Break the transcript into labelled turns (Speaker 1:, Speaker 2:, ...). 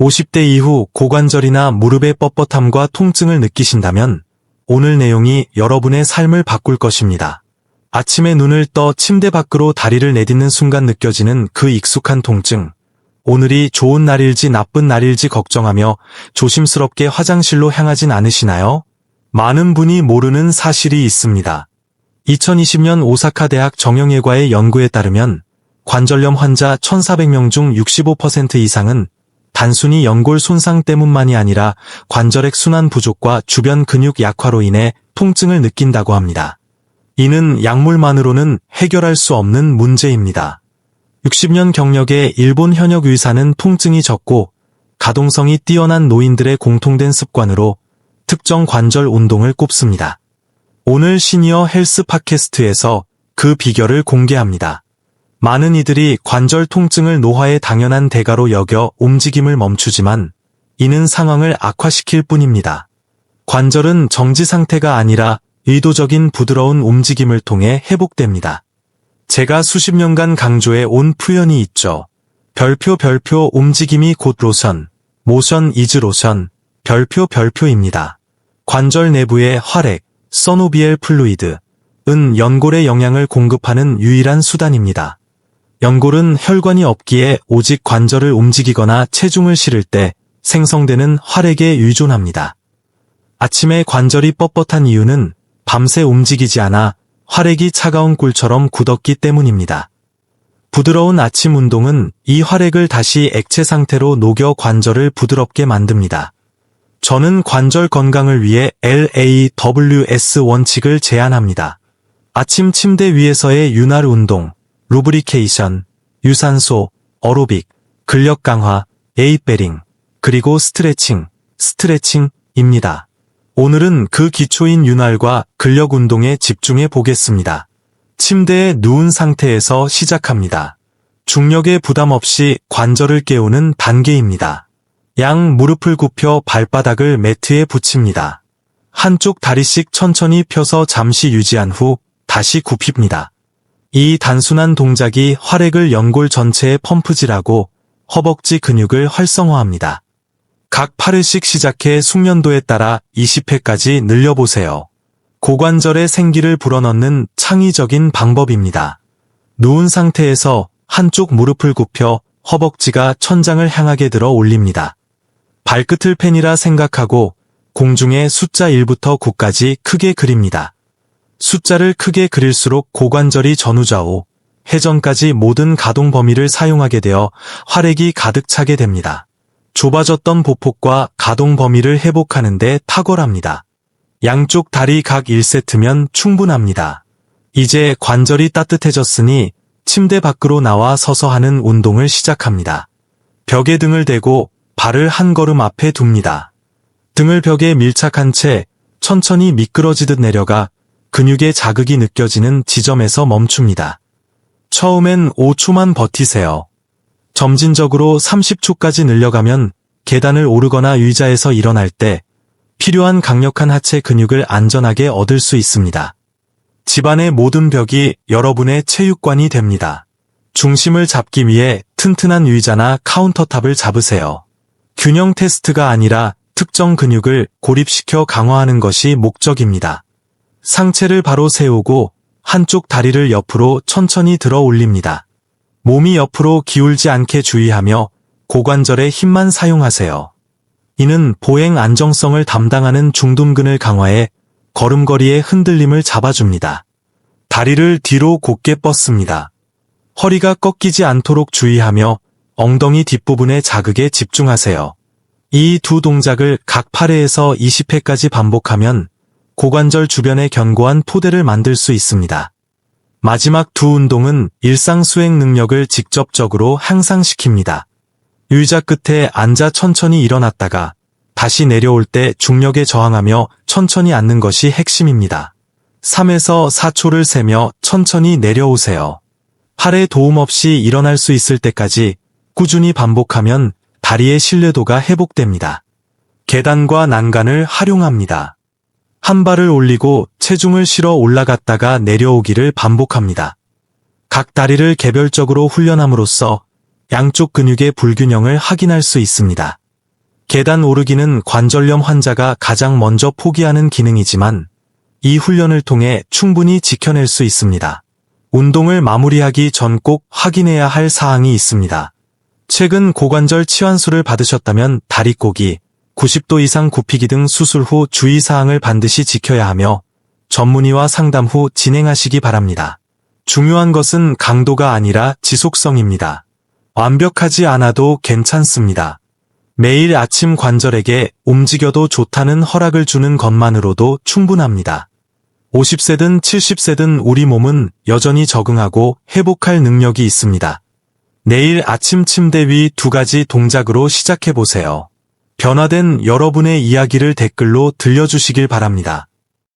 Speaker 1: 50대 이후 고관절이나 무릎의 뻣뻣함과 통증을 느끼신다면 오늘 내용이 여러분의 삶을 바꿀 것입니다. 아침에 눈을 떠 침대 밖으로 다리를 내딛는 순간 느껴지는 그 익숙한 통증. 오늘이 좋은 날일지 나쁜 날일지 걱정하며 조심스럽게 화장실로 향하진 않으시나요? 많은 분이 모르는 사실이 있습니다. 2020년 오사카 대학 정형외과의 연구에 따르면 관절염 환자 1,400명 중 65% 이상은 단순히 연골 손상 때문만이 아니라 관절액 순환 부족과 주변 근육 약화로 인해 통증을 느낀다고 합니다. 이는 약물만으로는 해결할 수 없는 문제입니다. 60년 경력의 일본 현역 의사는 통증이 적고 가동성이 뛰어난 노인들의 공통된 습관으로 특정 관절 운동을 꼽습니다. 오늘 시니어 헬스 팟캐스트에서 그 비결을 공개합니다. 많은 이들이 관절 통증을 노화의 당연한 대가로 여겨 움직임을 멈추지만 이는 상황을 악화시킬 뿐입니다. 관절은 정지 상태가 아니라 의도적인 부드러운 움직임을 통해 회복됩니다. 제가 수십 년간 강조해 온 표현이 있죠. 별표 별표 움직임이 곧 로션, 모션 이즈 로션, 별표 별표입니다. 관절 내부의 활액, 서노비엘 플루이드, 은 연골에 영양을 공급하는 유일한 수단입니다. 연골은 혈관이 없기에 오직 관절을 움직이거나 체중을 실을 때 생성되는 활액에 의존합니다. 아침에 관절이 뻣뻣한 이유는 밤새 움직이지 않아 활액이 차가운 꿀처럼 굳었기 때문입니다. 부드러운 아침 운동은 이 활액을 다시 액체 상태로 녹여 관절을 부드럽게 만듭니다. 저는 관절 건강을 위해 LAWS 원칙을 제안합니다. 아침 침대 위에서의 윤활 운동, 루브리케이션, 유산소, 어로빅, 근력 강화, 에이베링, 그리고 스트레칭, 스트레칭입니다. 오늘은 그 기초인 윤활과 근력 운동에 집중해 보겠습니다. 침대에 누운 상태에서 시작합니다. 중력에 부담 없이 관절을 깨우는 단계입니다. 양 무릎을 굽혀 발바닥을 매트에 붙입니다. 한쪽 다리씩 천천히 펴서 잠시 유지한 후 다시 굽힙니다. 이 단순한 동작이 활액을 연골 전체에 펌프질하고 허벅지 근육을 활성화합니다. 각 8회씩 시작해 숙련도에 따라 20회까지 늘려보세요. 고관절에 생기를 불어넣는 창의적인 방법입니다. 누운 상태에서 한쪽 무릎을 굽혀 허벅지가 천장을 향하게 들어 올립니다. 발끝을 펜이라 생각하고 공중에 숫자 1부터 9까지 크게 그립니다. 숫자를 크게 그릴수록 고관절이 전후좌우, 회전까지 모든 가동 범위를 사용하게 되어 활액이 가득 차게 됩니다. 좁아졌던 보폭과 가동 범위를 회복하는 데 탁월합니다. 양쪽 다리 각 1세트면 충분합니다. 이제 관절이 따뜻해졌으니 침대 밖으로 나와 서서 하는 운동을 시작합니다. 벽에 등을 대고 발을 한 걸음 앞에 둡니다. 등을 벽에 밀착한 채 천천히 미끄러지듯 내려가 근육의 자극이 느껴지는 지점에서 멈춥니다. 처음엔 5초만 버티세요. 점진적으로 30초까지 늘려가면 계단을 오르거나 의자에서 일어날 때 필요한 강력한 하체 근육을 안전하게 얻을 수 있습니다. 집안의 모든 벽이 여러분의 체육관이 됩니다. 중심을 잡기 위해 튼튼한 의자나 카운터탑을 잡으세요. 균형 테스트가 아니라 특정 근육을 고립시켜 강화하는 것이 목적입니다. 상체를 바로 세우고 한쪽 다리를 옆으로 천천히 들어 올립니다. 몸이 옆으로 기울지 않게 주의하며 고관절의 힘만 사용하세요. 이는 보행 안정성을 담당하는 중둔근을 강화해 걸음걸이의 흔들림을 잡아줍니다. 다리를 뒤로 곧게 뻗습니다. 허리가 꺾이지 않도록 주의하며 엉덩이 뒷부분의 자극에 집중하세요. 이 두 동작을 각 8회에서 20회까지 반복하면 고관절 주변에 견고한 토대를 만들 수 있습니다. 마지막 두 운동은 일상 수행 능력을 직접적으로 향상시킵니다. 의자 끝에 앉아 천천히 일어났다가 다시 내려올 때 중력에 저항하며 천천히 앉는 것이 핵심입니다. 3에서 4초를 세며 천천히 내려오세요. 팔에 도움 없이 일어날 수 있을 때까지 꾸준히 반복하면 다리의 신뢰도가 회복됩니다. 계단과 난간을 활용합니다. 한 발을 올리고 체중을 실어 올라갔다가 내려오기를 반복합니다. 각 다리를 개별적으로 훈련함으로써 양쪽 근육의 불균형을 확인할 수 있습니다. 계단 오르기는 관절염 환자가 가장 먼저 포기하는 기능이지만 이 훈련을 통해 충분히 지켜낼 수 있습니다. 운동을 마무리하기 전 꼭 확인해야 할 사항이 있습니다. 최근 고관절 치환술을 받으셨다면 다리 꼬기, 90도 이상 굽히기 등 수술 후 주의사항을 반드시 지켜야 하며 전문의와 상담 후 진행하시기 바랍니다. 중요한 것은 강도가 아니라 지속성입니다. 완벽하지 않아도 괜찮습니다. 매일 아침 관절에게 움직여도 좋다는 허락을 주는 것만으로도 충분합니다. 50세든 70세든 우리 몸은 여전히 적응하고 회복할 능력이 있습니다. 내일 아침 침대 위 두 가지 동작으로 시작해 보세요. 변화된 여러분의 이야기를 댓글로 들려주시길 바랍니다.